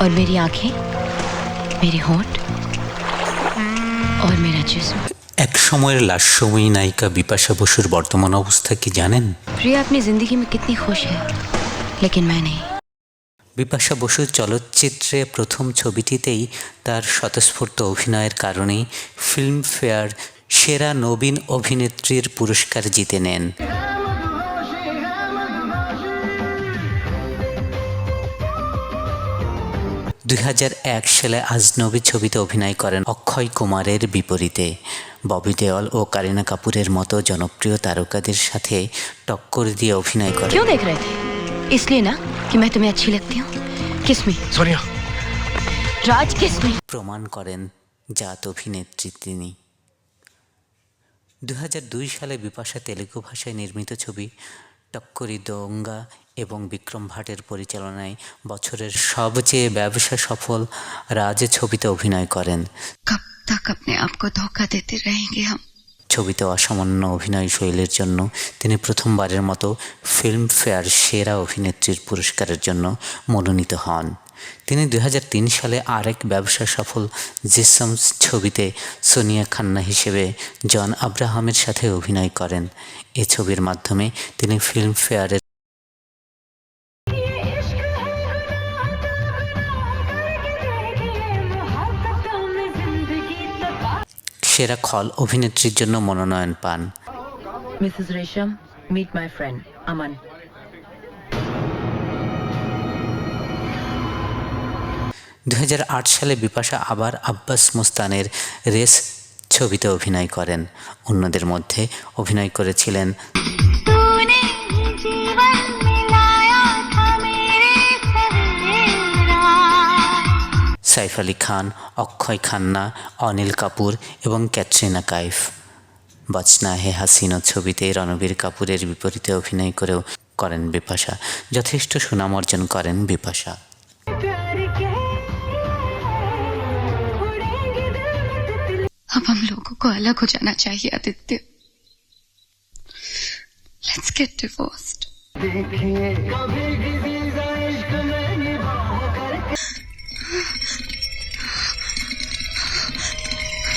और मेरी आंखें मेरे होंठ और मेरा जिस्म এক সময়ের লাস্যময়ী নায়িকা বিপাশা বসুর বর্তমান অবস্থা কি জানেন प्रिया अपनी जिंदगी में कितनी खुश है लेकिन मैं नहीं বিপাশা বসু চলচ্চিত্রে প্রথম ছবিটিতেই তার স্বতঃস্ফূর্ত অভিনয়ের কারণেই ফিল্মফেয়ার সেরা নবীন অভিনেত্রীর পুরস্কার জিতে নেন দুই সালে আজনবী ছবিতে অভিনয় করেন অক্ষয় কুমারের বিপরীতে ববি দেওয়াল ও কারিনা কাপুরের মতো জনপ্রিয় তারকাদের সাথে টক্কর দিয়ে অভিনয় করেন क्यों देख रहे थे इसलिए ना कि मैं तुम्हें अच्छी लगती हूँ किस में सोनिया राज किस में প্রমাণ করেন জাত অভিনেত্রী তিনি দু সালে বিপাশা তেলুগু ভাষায় নির্মিত ছবি টক্করি দঙ্গা এবং বিক্রম ভাটের পরিচালনায় বছরের সবচেয়ে ব্যবসা সফল রাজ ছবিতে অভিনয় করেন। কব তক আপনি আপকো ধোকা দিতে রহেঙ্গে হাম ছবিতে অসামান্য অভিনয় শৈলীর জন্য তিনি প্রথমবারের মতো ফিল্মফেয়ার সেরা অভিনেত্রীর পুরস্কারের জন্য মনোনীত হন। তিনি দু হাজার তিন সালে আরেক ব্যবসা সফল জিসম ছবিতে সোনিয়া খান্না হিসেবে জন আব্রাহামের সাথে অভিনয় করেন। এ ছবির মাধ্যমে তিনি ফিল্মফেয়ারের সেরা খল অভিনেত্রীর জন্য মনোনয়ন পান Aman. দু হাজার আট সালে বিপাশা আবার আব্বাস মুস্তানের রেস ছবিতে অভিনয় করেন অন্যদের মধ্যে অভিনয় করেছিলেন সাইফ আলী খান অক্ষয় খান্না অনিল কাপুর এবং ক্যাটরিনা কাইফ বাচনা হে হাসিনো ছবিতে রণবীর কাপুরের বিপরীতে অভিনয় করেও করেন বিপাশা যথেষ্ট সুনাম অর্জন করেন বিপাশা प्यार के उड़ेंगे दिल में तितली अब हम लोगों को अलग हो जाना चाहिए आदित्य लेट्स गेट डिवोर्स्ड देखिए कभी किसी